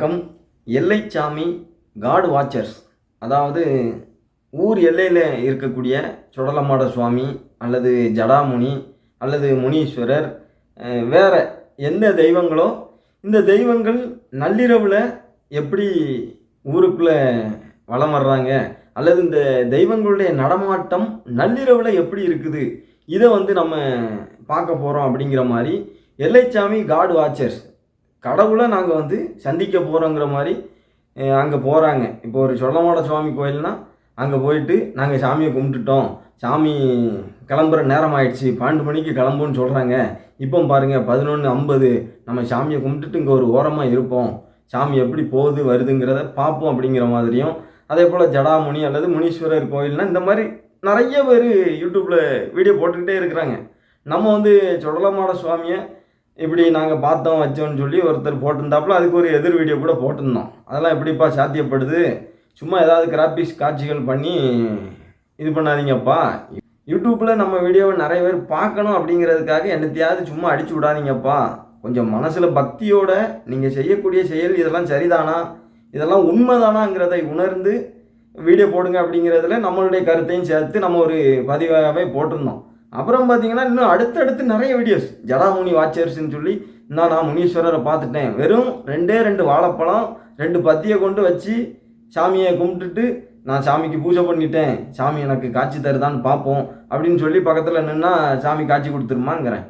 வணக்கம். எல்லைச்சாமி காடு வாட்சர்ஸ். அதாவது ஊர் எல்லையில் இருக்கக்கூடிய சுடலமாட சுவாமி அல்லது ஜடாமுனி அல்லது முனீஸ்வரர் வேறு வேற எந்த தெய்வங்களோ இந்த தெய்வங்கள் நள்ளிரவில் எப்படி ஊருக்குள்ளே வலம் வர்றாங்க அல்லது இந்த தெய்வங்களுடைய நடமாட்டம் நள்ளிரவில் எப்படி இருக்குது இதை வந்து நம்ம பார்க்க போகிறோம் அப்படிங்கிற மாதிரி எல்லைச்சாமி காட் வாட்சர்ஸ் கடவுளை நாங்கள் வந்து சந்திக்க போகிறோங்கிற மாதிரி அங்கே போகிறாங்க இப்போ ஒரு சொல்லமாட சுவாமி கோயில்னா அங்கே போயிட்டு நாங்கள் சாமியை கும்பிட்டுட்டோம். சாமி கிளம்புற நேரம் ஆயிடுச்சு. பன்னெண்டு மணிக்கு கிளம்புன்னு சொல்கிறாங்க இப்போ பாருங்கள் பதினொன்று ஐம்பது. நம்ம சாமியை கும்பிட்டுட்டு இங்கே ஒரு ஓரமாக இருப்போம். சாமி எப்படி போகுது வருதுங்கிறத பார்ப்போம் அப்படிங்கிற மாதிரியும். அதே போல் ஜடாமுனி அல்லது முனீஸ்வரர் கோயில்னால் இந்த மாதிரி நிறைய பேர் யூடியூப்பில் வீடியோ போட்டுக்கிட்டே இருக்கிறாங்க. நம்ம வந்து சுடலமாட சுவாமியை இப்படி நாங்கள் பார்த்தோம் வச்சோம்னு சொல்லி ஒருத்தர் போட்டிருந்தாப்புல அதுக்கு ஒரு எதிர் வீடியோ கூட போட்டிருந்தோம். அதெல்லாம் எப்படிப்பா சாத்தியப்படுது? சும்மா ஏதாவது கிராபிக்ஸ் காட்சிகள் பண்ணி இது பண்ணாதீங்கப்பா. யூடியூப்பில் நம்ம வீடியோவை நிறைய பேர் பார்க்கணும் அப்படிங்கிறதுக்காக என்னத்தையாவது சும்மா அடிச்சு விடாதீங்கப்பா. கொஞ்சம் மனசில் பக்தியோட நீங்கள் செய்யக்கூடிய செயல் இதெல்லாம் சரிதானா? இதெல்லாம் உண்மைதானாங்கிறதை உணர்ந்து வீடியோ போடுங்க அப்படிங்கிறதுல நம்மளுடைய கருத்தையும் சேர்த்து நம்ம ஒரு பதிவாகவே போட்டிருந்தோம். அப்புறம் பார்த்தீங்கன்னா இன்னும் அடுத்தடுத்து நிறைய வீடியோஸ் ஜடாமுனி வாட்சர்ஸ்ன்னு சொல்லி இன்னும் நான் முனீஸ்வரரை பார்த்துட்டேன். வெறும் ரெண்டே ரெண்டு வாழைப்பழம் ரெண்டு பத்தியை கொண்டு வச்சு சாமியை கும்பிட்டுட்டு நான் சாமிக்கு பூஜை பண்ணிட்டேன். சாமி எனக்கு காட்சி தருதான்னு பார்ப்போம். அப்படின்னு சொல்லி பக்கத்தில் நின்னா சாமி காட்சி கொடுத்துருமாங்கிறேன்.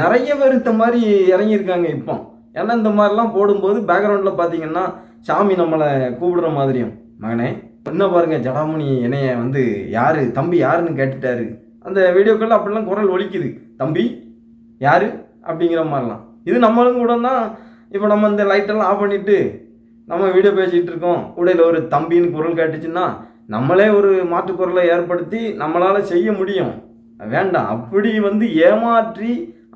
நிறைய பேர் இந்த மாதிரி இறங்கியிருக்காங்க இப்போ. ஏன்னா இந்த மாதிரிலாம் போடும்போது பேக்ரவுண்டில் பார்த்தீங்கன்னா சாமி நம்மளை கூப்பிடுற மாதிரியும். மகனே என்ன பாருங்க ஜடாமுனி என்னைய வந்து யார் தம்பி யாருன்னு கேட்டுட்டாரு. அந்த வீடியோக்களில் அப்படிலாம் குரல் ஒலிக்குது. தம்பி யார்? அப்படிங்கிற மாதிரிலாம். இது நம்மளும் கூட தான் இப்போ நம்ம இந்த லைட்டெல்லாம் ஆஃப் பண்ணிவிட்டு நம்ம வீடியோ பேசிகிட்டு இருக்கோம். உடையில் ஒரு தம்பின்னு குரல் கேட்டுச்சுன்னா நம்மளே ஒரு மாற்று குரலை ஏற்படுத்தி நம்மளால் செய்ய முடியும். வேண்டாம் அப்படி வந்து ஏமாற்றி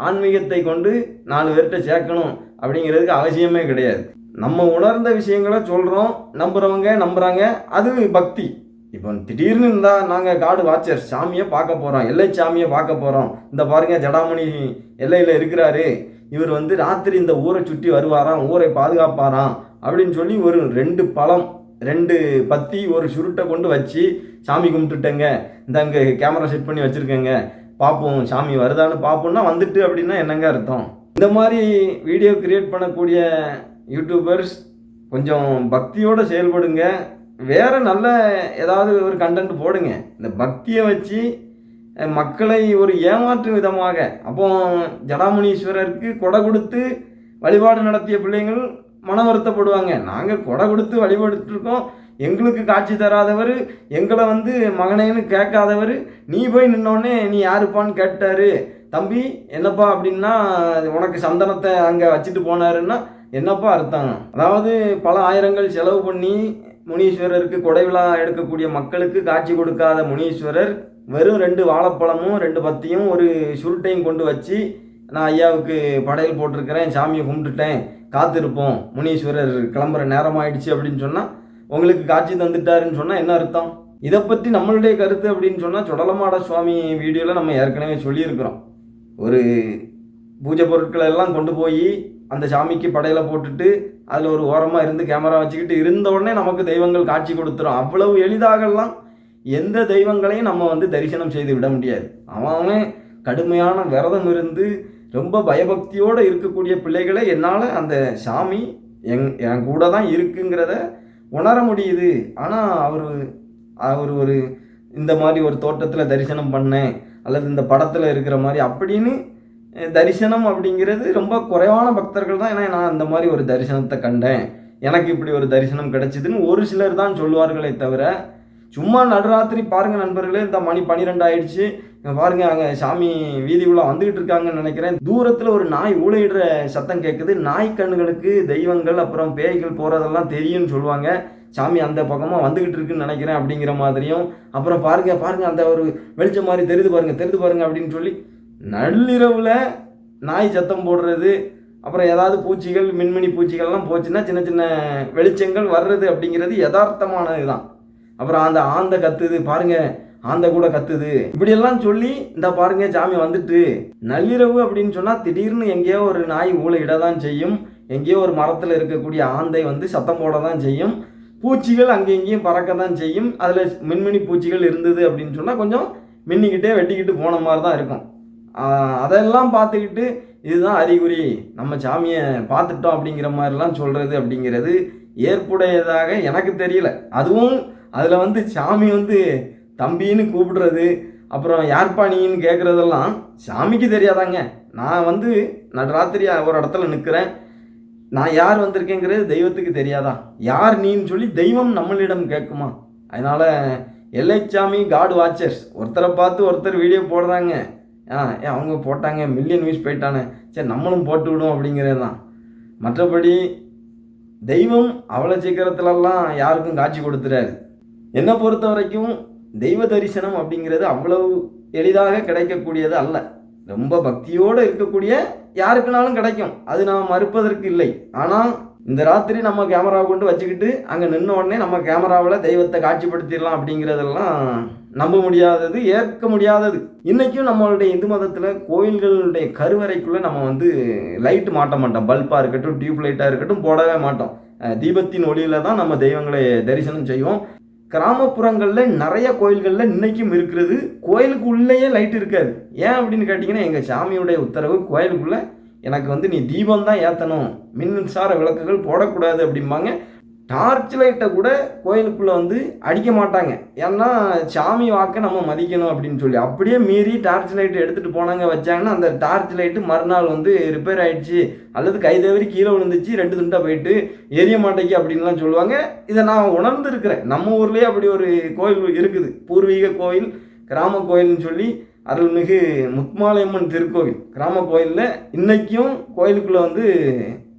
ஆன்மீகத்தை கொண்டு நாலு பேர்கிட்ட சேர்க்கணும் அப்படிங்கிறதுக்கு அவசியமே கிடையாது. நம்ம உணர்ந்த விஷயங்களை சொல்கிறோம் நம்புகிறவங்க நம்புகிறாங்க அது பக்தி. இப்போ திடீர்னு இருந்தால் நாங்கள் காடு வாட்சர் சாமியை பார்க்க போகிறோம் எல்லை சாமியை பார்க்க போகிறோம் இந்த பாருங்க ஜடாமணி எல்லையில் இருக்கிறாரு. இவர் வந்து ராத்திரி இந்த ஊரை சுற்றி வருவாராம் ஊரை பாதுகாப்பாராம் அப்படின்னு சொல்லி ஒரு ரெண்டு பழம் ரெண்டு பத்தி ஒரு சுருட்டை கொண்டு வச்சு சாமி கும்பிட்டுட்டேங்க. இந்த அங்கே கேமரா செட் பண்ணி வச்சுருக்கேங்க. பார்ப்போம் சாமி வருதான்னு பார்ப்போம்னா வந்துட்டு அப்படின்னா என்னங்க அர்த்தம்? இந்த மாதிரி வீடியோ கிரியேட் பண்ணக்கூடிய யூடியூபர்ஸ் கொஞ்சம் பக்தியோடு செயல்படுங்க. வேறு நல்ல ஏதாவது ஒரு கண்டென்ட் போடுங்க. இந்த பக்தியை வச்சு மக்களை ஒரு ஏமாற்றும் விதமாக. அப்போ ஜடாமுனீஸ்வரருக்கு கொடை கொடுத்து வழிபாடு நடத்திய பிள்ளைங்கள் மன வருத்தப்படுவாங்க. நாங்கள் கொடை கொடுத்து வழிபட்டுருக்கோம் எங்களுக்கு காட்சி தராதவர் எங்களை வந்து மகனேன்னு கேட்காதவர் நீ போய் நின்னோடனே நீ யாருப்பான்னு கேட்டார். தம்பி என்னப்பா அப்படின்னா உனக்கு சந்தனத்தை அங்கே வச்சுட்டு போனாருன்னா என்னப்பா அர்த்தம்? அதாவது பல ஆயிரங்கள் செலவு பண்ணி முனீஸ்வரருக்கு கொடை விழா எடுக்கக்கூடிய மக்களுக்கு காட்சி கொடுக்காத முனீஸ்வரர் வெறும் ரெண்டு வாழைப்பழமும் ரெண்டு பத்தியும் ஒரு சுருட்டையும் கொண்டு வச்சு நான் ஐயாவுக்கு படையல் போட்டிருக்கிறேன் சாமியை கும்பிட்டுட்டேன் காத்திருப்போம். முனீஸ்வரர் கிளம்புற நேரம் ஆயிடுச்சு அப்படின்னு சொன்னால் உங்களுக்கு காட்சி தந்துட்டாருன்னு சொன்னால் என்ன அர்த்தம்? இதை பற்றி நம்மளுடைய கருத்து அப்படின்னு சொன்னால் சுடலமாட சுவாமி வீடியோவில் நம்ம ஏற்கனவே சொல்லியிருக்கிறோம். ஒரு பூஜை பொருட்களை எல்லாம் கொண்டு போய் அந்த சாமிக்கு படையில போட்டுட்டு அதில் ஒரு ஓரமாக இருந்து கேமரா வச்சுக்கிட்டு இருந்த உடனே நமக்கு தெய்வங்கள் காட்சி கொடுத்துரும். அவ்வளவு எளிதாகலாம். எந்த தெய்வங்களையும் நம்ம வந்து தரிசனம் செய்து விட முடியாது. அவன் கடுமையான விரதம் இருந்து ரொம்ப பயபக்தியோடு இருக்கக்கூடிய பிள்ளைகளை என்னால் அந்த சாமி எங் என் கூட தான் இருக்குங்கிறத உணர முடியுது. ஆனால் அவர் அவர் ஒரு இந்த மாதிரி ஒரு தோட்டத்தில் தரிசனம் பண்ணேன் அல்லது இந்த படத்தில் இருக்கிற மாதிரி அப்படின்னு தரிசனம் அப்படிங்கிறது ரொம்ப குறைவான பக்தர்கள் தான். ஏன்னா நான் இந்த மாதிரி ஒரு தரிசனத்தை கண்டேன். எனக்கு இப்படி ஒரு தரிசனம் கிடைச்சிதுன்னு ஒரு சிலர் தான் சொல்லுவார்களே தவிர சும்மா நடுராத்திரி பாருங்கள் நண்பர்களே இந்த மணி பன்னிரெண்டு ஆயிடுச்சு. பாருங்கள் அங்கே சாமி வீதி உள்ளே வந்துக்கிட்டு இருக்காங்கன்னு நினைக்கிறேன். தூரத்தில் ஒரு நாய் ஊழையிடுற சத்தம் கேட்குது நாய் கண்ணுகளுக்கு தெய்வங்கள் அப்புறம் பேய்கள் போகிறதெல்லாம் தெரியும்னு சொல்லுவாங்க. சாமி அந்த பக்கமாக வந்துக்கிட்டு இருக்குன்னு நினைக்கிறேன் அப்படிங்கிற மாதிரியும். அப்புறம் பாருங்கள் பாருங்க அந்த ஒரு வெளிச்சம் மாதிரி தெரிது பாருங்க தெரிது பாருங்க அப்படின்னு சொல்லி நள்ளிரவில் நாய் சத்தம் போடுறது அப்புறம் ஏதாவது பூச்சிகள் மின்மினி பூச்சிகள்லாம் போச்சுன்னா சின்ன சின்ன வெளிச்சங்கள் வர்றது அப்படிங்கிறது யதார்த்தமானது தான் அப்புறம் அந்த ஆந்த கத்துது பாருங்க ஆந்த கூட கத்துது. இப்படியெல்லாம் சொல்லி இந்த பாருங்க சாமி வந்துட்டு நள்ளிரவு அப்படின்னு சொன்னால் திடீர்னு எங்கேயோ ஒரு நாய் ஊழ இட தான் செய்யும். எங்கேயோ ஒரு மரத்தில் இருக்கக்கூடிய ஆந்தை வந்து சத்தம் போட தான் செய்யும். பூச்சிகள் அங்கே இங்கேயும் பறக்க தான் செய்யும். அதில் மின்மினி பூச்சிகள் இருந்தது அப்படின்னு சொன்னால் கொஞ்சம் மின்னிக்கிட்டே வெட்டிக்கிட்டு போன மாதிரி தான் இருக்கும். அதெல்லாம் பார்த்துக்கிட்டு இதுதான் அறிகுறி. நம்ம சாமியை பார்த்துட்டோம் அப்படிங்கிற மாதிரிலாம் சொல்கிறது அப்படிங்கிறது ஏற்புடையதாக எனக்கு தெரியல. அதுவும் அதில் வந்து சாமி வந்து தம்பின்னு கூப்பிடுறது அப்புறம் யார்ப்பா நீன்னு கேட்குறதெல்லாம் சாமிக்கு தெரியாதாங்க. நான் வந்து நடராத்திரி ஒரு இடத்துல நிற்கிறேன் நான் யார் வந்திருக்கேங்கிறது தெய்வத்துக்கு தெரியாதா? யார் நீன்னு சொல்லி தெய்வம் நம்மளிடம் கேட்குமா? அதனால் எல்லைச்சாமி காட் வாட்சர்ஸ் ஒருத்தரை பார்த்து ஒருத்தர் வீடியோ போடுறாங்க. ஆ ஏன் அவங்க போட்டாங்க மில்லியன் வியூஸ் போயிட்டானே. சரி நம்மளும் போட்டு விடுவோம் அப்படிங்கிறது தான். மற்றபடி தெய்வம் அவ்வளோ சீக்கிரத்துலலாம் யாருக்கும் காட்சி கொடுத்துறாரு. என்னை பொறுத்த வரைக்கும் தெய்வ தரிசனம் அப்படிங்கிறது அவ்வளவு எளிதாக கிடைக்கக்கூடியது அல்ல. ரொம்ப பக்தியோடு இருக்கக்கூடிய யாருக்குனாலும் கிடைக்கும். அது நான் மறுப்பதற்கு இல்லை. ஆனால் இந்த ராத்திரி நம்ம கேமரா கொண்டு வச்சுக்கிட்டு அங்கே நின்ன உடனே நம்ம கேமராவில் தெய்வத்தை காட்சிப்படுத்திடலாம் அப்படிங்கிறதெல்லாம் நம்ப முடியாதது ஏற்க முடியாதது. இன்றைக்கும் நம்மளுடைய இந்து மதத்தில் கோயில்களுடைய கருவறைக்குள்ளே நம்ம வந்து லைட்டு மாட்ட மாட்டோம். பல்பாக இருக்கட்டும் டியூப் லைட்டாக இருக்கட்டும் போடவே மாட்டோம். தீபத்தின் ஒளியில் தான் நம்ம தெய்வங்களை தரிசனம் செய்வோம். கிராமப்புறங்களில் நிறைய கோயில்களில் இன்றைக்கும் இருக்கிறது. கோயிலுக்கு உள்ளேயே லைட் இருக்காது. ஏன் அப்படின்னு கேட்டிங்கன்னா எங்கள் சாமியுடைய உத்தரவு கோயிலுக்குள்ளே எனக்கு வந்து நீ தீபம் தான் ஏற்றணும் மின்சார விளக்குகள் போடக்கூடாது அப்படிம்பாங்க. டார்ச் லைட்டை கூட கோயிலுக்குள்ளே வந்து அடிக்க மாட்டாங்க. ஏன்னா சாமி வாக்கை நம்ம மதிக்கணும் அப்படின்னு சொல்லி. அப்படியே மீறி டார்ச் லைட் எடுத்துகிட்டு போனாங்க வச்சாங்கன்னா அந்த டார்ச் லைட்டு மறுநாள் வந்து ரிப்பேர் ஆகிடுச்சு அல்லது கைதவறி கீழே விழுந்துச்சு ரெண்டு துண்டாக போயிட்டு எரிய மாட்டேங்கி அப்படின்லாம் சொல்லுவாங்க. இதை நான் உணர்ந்துருக்கிறேன். நம்ம ஊர்லேயே அப்படி ஒரு கோயில் இருக்குது. பூர்வீக கோயில் கிராம கோயில்னு சொல்லி அருள்மிகு முத்மாலையம்மன் திருக்கோவில். கிராம கோயிலில் இன்றைக்கும் கோயிலுக்குள்ளே வந்து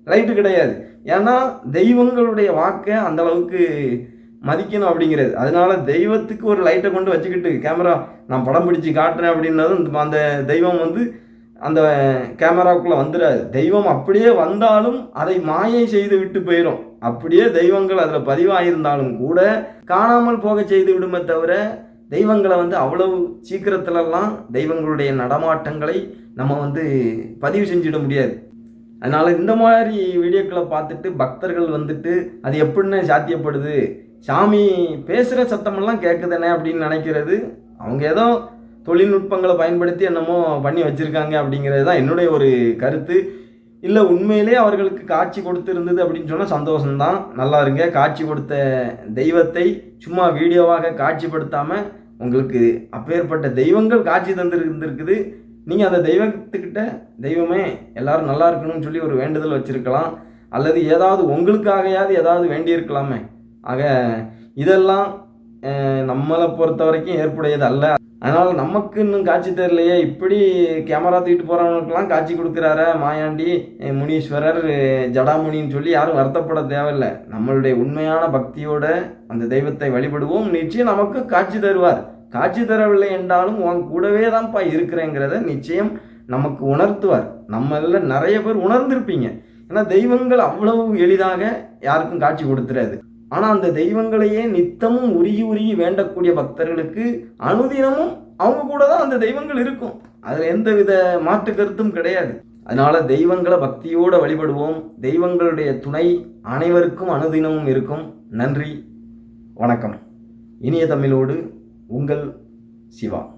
லைட்டு கிடையாது. ஏன்னா தெய்வங்களுடைய வாக்கை அந்தளவுக்கு மதிக்கணும் அப்படிங்கிறது. அதனால தெய்வத்துக்கு ஒரு லைட்டை கொண்டு வச்சுக்கிட்டு கேமரா நான் படம் பிடிச்சி காட்டுறேன் அப்படின்னதும் இந்த- அந்த தெய்வம் வந்து அந்த கேமராவுக்குள்ளே வந்துடாது தெய்வம் அப்படியே வந்தாலும் அதை மாயை செய்து விட்டு போயிடும் அப்படியே தெய்வங்கள் அதில் பதிவாயிருந்தாலும் கூட காணாமல் போக செய்து விடுமே தவிர தெய்வங்களை வந்து அவ்வளவு சீக்கிரத்துலலாம் தெய்வங்களுடைய நடமாட்டங்களை நம்ம வந்து பதிவு செஞ்சிட முடியாது. அதனால் இந்த மாதிரி வீடியோக்களை பார்த்துட்டு பக்தர்கள் வந்துட்டு அது எப்படின்னு சாத்தியப்படுது? சாமி பேசுகிற சத்தமெல்லாம் கேட்குதானே அப்படின்னு நினைக்கிறது. அவங்க ஏதோ தொழில்நுட்பங்களை பயன்படுத்தி என்னமோ பண்ணி வச்சுருக்காங்க அப்படிங்கிறது தான் என்னுடைய ஒரு கருத்து. இல்லை உண்மையிலே அவர்களுக்கு காட்சி கொடுத்துருந்தது அப்படின்னு சொன்னால் சந்தோஷம்தான். நல்லா இருங்க. காட்சி கொடுத்த தெய்வத்தை சும்மா வீடியோவாக காட்சிப்படுத்தாமல் உங்களுக்கு அப்பேற்பட்ட தெய்வங்கள் காட்சி தந்துருந்துருக்குது நீங்கள் அந்த தெய்வத்துக்கிட்ட தெய்வமே எல்லாரும் நல்லா இருக்கணும்னு சொல்லி ஒரு வேண்டுதல் வச்சுருக்கலாம். அல்லது ஏதாவது உங்களுக்காகையாவது ஏதாவது வேண்டியிருக்கலாமே. ஆக இதெல்லாம் நம்மளை பொறுத்த வரைக்கும் ஏற்புடையது அல்ல அதனால் நமக்கு இன்னும் காட்சி தரலையே இப்படி கேமரா தூக்கிட்டு போகிறவனுக்கெல்லாம் காட்சி கொடுக்குறாரு மாயாண்டி முனீஸ்வரர் ஜடாமுனின்னு சொல்லி யாரும் வருத்தப்பட தேவையில்லை. நம்மளுடைய உண்மையான பக்தியோட அந்த தெய்வத்தை வழிபடுவோம். நிச்சயம் நமக்கு காட்சி தருவார். காட்சி தரவில்லை என்றாலும் உன் கூடவே தான்ப்பா இருக்கிறேங்கிறத நிச்சயம் நமக்கு உணர்த்துவார். நம்மள நிறைய பேர் உணர்ந்திருப்பீங்க. ஏன்னா தெய்வங்கள் அவ்வளவு எளிதாக யாருக்கும் காட்சி கொடுத்துறாது. ஆனால் அந்த தெய்வங்களையே நித்தமும் உருகி உருகி வேண்டக்கூடிய பக்தர்களுக்கு அனுதினமும் அவங்க கூட தான் அந்த தெய்வங்கள் இருக்கும். அதில் எந்த வித மாற்று கருத்தும் கிடையாது. அதனால தெய்வங்களை பக்தியோடு வழிபடுவோம். தெய்வங்களுடைய துணை அனைவருக்கும் அனுதினமும் இருக்கும். நன்றி. வணக்கம். இனிய தமிழோடு உங்கள் சிவா.